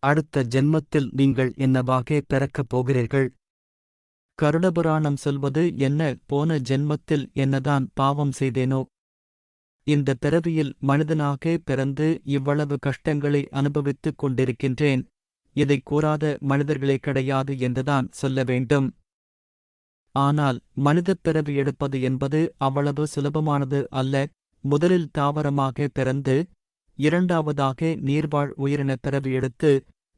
அடுத்த ஜென்மத்தில் நீங்கள் என்னவாக பிறக்கப் போகிறீர்கள்? கருடபுராணம் சொல்வது என்ன? போன ஜென்மத்தில் என்னதான் பாவம் செய்தேனோ? இந்த பிறவியில் மனிதனாக பிறந்து இவ்வளவு கஷ்டங்களை அனுபவித்துக் கொண்டிருக்கின்றேன். இதை கூறாத மனிதர்களே கிடையாது என்றுதான் சொல்ல வேண்டும். ஆனால் மனிதப் பிறவி எடுப்பது என்பது அவ்வளவு சுலபமானது அல்ல. முதலில் தாவரமாக பிறந்து இரண்டாவதாக நீர்வாழ் உயிரினப் பிறவி எடுத்து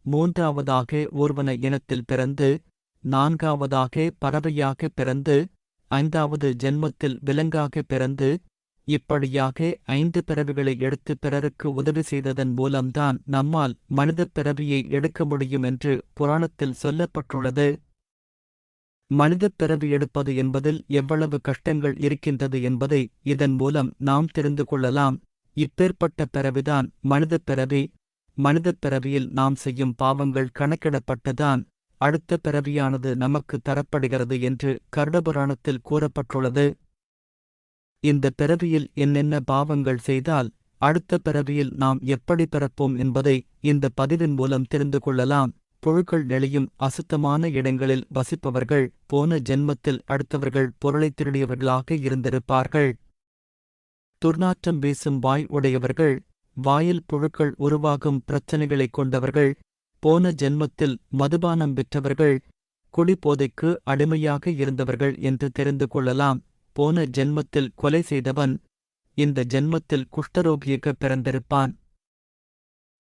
மூன்றாவதாக ஊர்வன இனத்தில் பிறந்து நான்காவதாக பறவையாக பிறந்து ஐந்தாவது ஜென்மத்தில் விலங்காக பிறந்து இப்படியாக ஐந்து பிறவிகளை எடுத்து பிறருக்கு உதவி செய்ததன் மூலம்தான் நம்மால் மனிதப் பிறவியை எடுக்க முடியும் என்று புராணத்தில் சொல்லப்பட்டுள்ளது. மனிதப் பிறவி எடுப்பது என்பதில் எவ்வளவு கஷ்டங்கள் இருக்கின்றது என்பதை இதன் மூலம் நாம் தெரிந்து கொள்ளலாம். இப்பேற்பட்ட பிறவிதான் மனிதப் பிறவி மனிதப் பிறவியில் நாம் செய்யும் பாவங்கள் கணக்கிடப்பட்டதான் அடுத்த பிறவியானது நமக்கு தரப்படுகிறது என்று கருடபுராணத்தில் கூறப்பட்டுள்ளது. இந்த பிறவியில் என்னென்ன பாவங்கள் செய்தால் அடுத்த பிறவியில் நாம் எப்படி பிறப்போம் என்பதை இந்த பதிவின் மூலம் தெரிந்து கொள்ளலாம். புழுக்கள் நெளியும் அசுத்தமான இடங்களில் வசிப்பவர்கள் போன ஜென்மத்தில் அடுத்தவர்கள் பொருளை திருடியவர்களாக இருந்திருப்பார்கள். துர்நாற்றம் வீசும் வாய் உடையவர்கள் வாயில் புழுக்கள் உருவாகும் பிரச்சனைகளைக் கொண்டவர்கள் போன ஜென்மத்தில் மதுபானம் விற்றவர்கள் குடிபோதைக்கு அடிமையாக இருந்தவர்கள் என்று தெரிந்து கொள்ளலாம். போன ஜென்மத்தில் கொலை செய்தவன் இந்த ஜென்மத்தில் குஷ்டரோகியாக பிறந்திருப்பான்.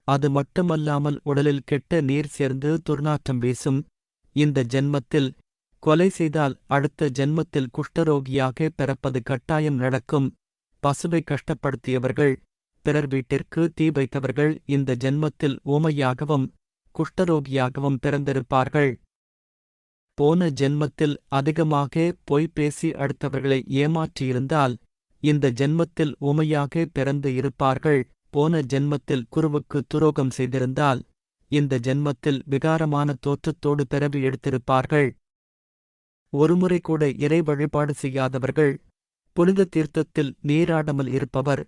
அது மட்டுமல்லாமல் உடலில் கெட்ட நீர் சேர்ந்து துர்நாற்றம் வீசும். இந்த ஜென்மத்தில் கொலை செய்தால் அடுத்த ஜென்மத்தில் குஷ்டரோகியாக பிறப்பது கட்டாயம் நடக்கும். பசுவை கஷ்டப்படுத்தியவர்கள் பிறர் வீட்டிற்கு தீ வைத்தவர்கள் இந்த ஜென்மத்தில் ஊமையாகவும் குஷ்டரோகியாகவும் பிறந்திருப்பார்கள். போன ஜென்மத்தில் அதிகமாக பொய் பேசி அடுத்தவர்களை ஏமாற்றியிருந்தால் இந்த ஜென்மத்தில் ஊமையாக பிறந்து இருப்பார்கள். போன ஜென்மத்தில் குருவுக்கு துரோகம் செய்திருந்தால் இந்த ஜென்மத்தில் விகாரமான தோற்றத்தோடு பிறவி எடுத்திருப்பார்கள். ஒருமுறை கூட இறை வழிபாடு செய்யாதவர்கள் புனித தீர்த்தத்தில் நீராடாமல் இருப்பவர்.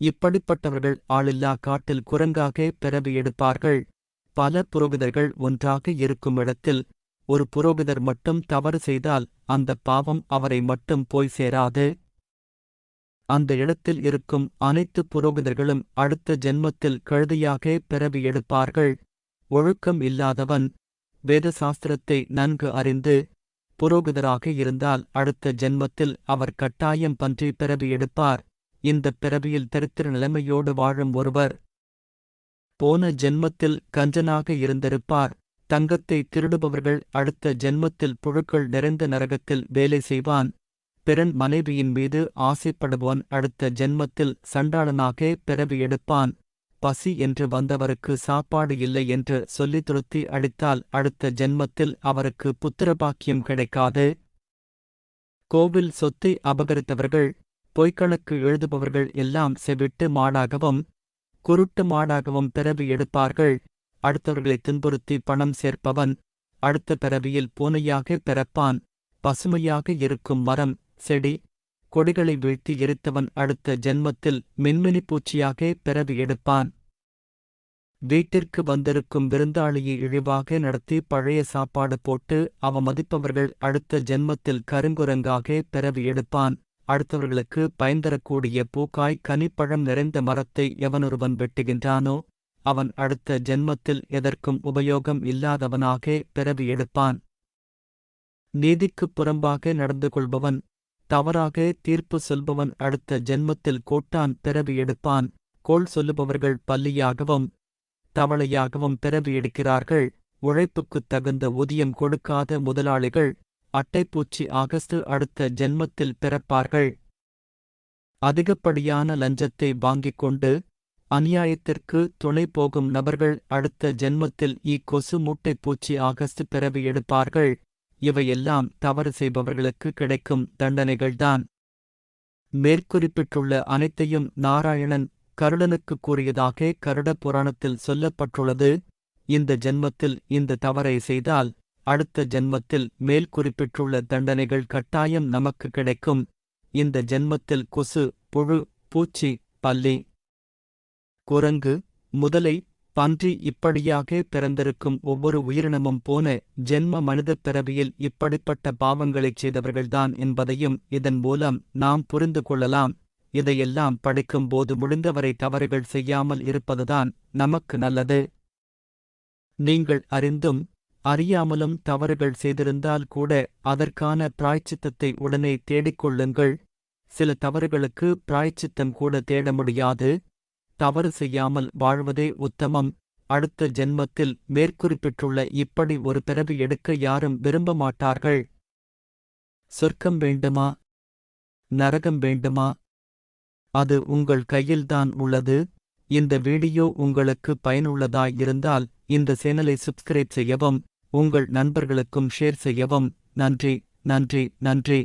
இப்படிப்பட்டவர்கள் ஆளில்லா காட்டில் குரங்காக பிறவி எடுப்பார்கள். பல புரோகிதர்கள் ஒன்றாக இருக்கும் இடத்தில் ஒரு புரோகிதர் மட்டும் தவறு செய்தால் அந்த பாவம் அவரை மட்டும் போய் சேராது. அந்த இடத்தில் இருக்கும் அனைத்து புரோகிதர்களும் அடுத்த ஜென்மத்தில் கழுதையாக பிறவி எடுப்பார்கள். ஒழுக்கம் இல்லாதவன் வேத சாஸ்திரத்தை நன்கு அறிந்து புரோகிதராக இருந்தால் அடுத்த ஜென்மத்தில் அவர் கட்டாயம் பன்றி பிறவி எடுப்பார். இந்த பிறவியில் தரித்திர நிலைமையோடு வாழும் ஒருவர் போன ஜென்மத்தில் கஞ்சனாக இருந்திருப்பார். தங்கத்தை திருடுபவர்கள் அடுத்த ஜென்மத்தில் புழுக்கள் நிறைந்த நரகத்தில் வேலை செய்வான். பிறன் மனைவியின் மீது ஆசைப்படுபவன் அடுத்த ஜென்மத்தில் சண்டாளனாக பிறவி எடுப்பான். பசி என்று வந்தவருக்கு சாப்பாடு இல்லை என்று சொல்லித் துருத்தி அடித்தால் அடுத்த ஜென்மத்தில் அவருக்கு புத்திரபாக்கியம் கிடைக்காது. கோவில் சொத்தை அபகரித்தவர்கள் பொய்க்கணக்கு எழுதுபவர்கள் எல்லாம் செவிட்டு மாடாகவும் குருட்டு மாடாகவும் பிறவி எடுப்பார்கள். அடுத்தவர்களை துன்புறுத்தி பணம் சேர்ப்பவன் அடுத்த பிறவியில் பூனையாக பிறப்பான் பசுமையாக இருக்கும் மரம் செடி கொடிகளை வீழ்த்தி எரித்தவன் அடுத்த ஜென்மத்தில் மின்மினி பூச்சியாக பிறவி எடுப்பான். வீட்டிற்கு வந்திருக்கும் விருந்தாளியை இழிவாக நடத்தி பழைய சாப்பாடு போட்டு அவமதிப்பவர்கள் அடுத்த ஜென்மத்தில் கருங்குரங்காக பிறவி எடுப்பான். அடுத்தவர்களுக்கு பயன்தரக்கூடிய பூக்காய் கனிப்பழம் நிறைந்த மரத்தை எவனொருவன் வெட்டுகின்றானோ அவன் அடுத்த ஜென்மத்தில் எதற்கும் உபயோகம் இல்லாதவனாக பிறவி எடுப்பான். நீதிக்குப் புறம்பாக நடந்து கொள்பவன் தவறாக தீர்ப்பு சொல்பவன் அடுத்த ஜென்மத்தில் கோட்டான் பிறவி எடுப்பான். கோள் சொல்லுபவர்கள் பல்லியாகவும் தவளையாகவும் பிறவி எடுக்கிறார்கள். உழைப்புக்குத் தகுந்த ஊதியம் கொடுக்காத முதலாளிகள் அட்டைப்பூச்சி ஆகஸ்ட் அடுத்த ஜென்மத்தில் பிறப்பார்கள். அதிகப்படியான லஞ்சத்தை வாங்கிக் கொண்டு அநியாயத்திற்கு துணை போகும் நபர்கள் அடுத்த ஜென்மத்தில் இ கொசு மூட்டைப்பூச்சி ஆகஸ்ட் பிறவி எடுப்பார்கள். இவையெல்லாம் தவறு செய்பவர்களுக்கு கிடைக்கும் தண்டனைகள்தான். மேற்குறிப்பிட்டுள்ள அனைத்தையும் நாராயணன் கருடனுக்கு கூறியதாக கருட புராணத்தில் சொல்லப்பட்டுள்ளது. இந்த ஜென்மத்தில் இந்த தவறை செய்தால் அடுத்த ஜென்மத்தில் மேல் குறிப்பிட்டுள்ள தண்டனைகள் கட்டாயம் நமக்கு கிடைக்கும். இந்த ஜென்மத்தில் கொசு புழு பூச்சி பல்லி குரங்கு முதலை பன்றி இப்படியாக பிறந்திருக்கும் ஒவ்வொரு உயிரினமும் போன ஜென்ம மனிதப் பிறவியில் இப்படிப்பட்ட பாவங்களைச் செய்தவர்கள்தான் என்பதையும் இதன் மூலம் நாம் புரிந்து கொள்ளலாம். இதையெல்லாம் படிக்கும்போது முடிந்தவரை தவறுகள் செய்யாமல் இருப்பதுதான் நமக்கு நல்லது. நீங்கள் அறிந்தும் அறியாமலும் தவறுகள் செய்திருந்தால் கூட அதற்கான பிராய்ச்சித்தத்தை உடனே தேடிக்கொள்ளுங்கள் சில தவறுகளுக்கு பிராய்ச்சித்தம் கூட தேட முடியாது. தவறு செய்யாமல் வாழ்வதே உத்தமம். அடுத்த ஜென்மத்தில் மேற்குறிப்பிட்டுள்ள இப்படி ஒரு பிறவி எடுக்க யாரும் விரும்ப மாட்டார்கள். சொர்க்கம் வேண்டுமா? நரகம் வேண்டுமா? அது உங்கள் கையில்தான் உள்ளது. இந்த வீடியோ உங்களுக்கு பயனுள்ளதாய் இருந்தால் இந்த சேனலை சப்ஸ்கிரைப் செய்யவும் உங்கள் நண்பர்களுக்கும் ஷேர் செய்யவும். நன்றி நன்றி நன்றி.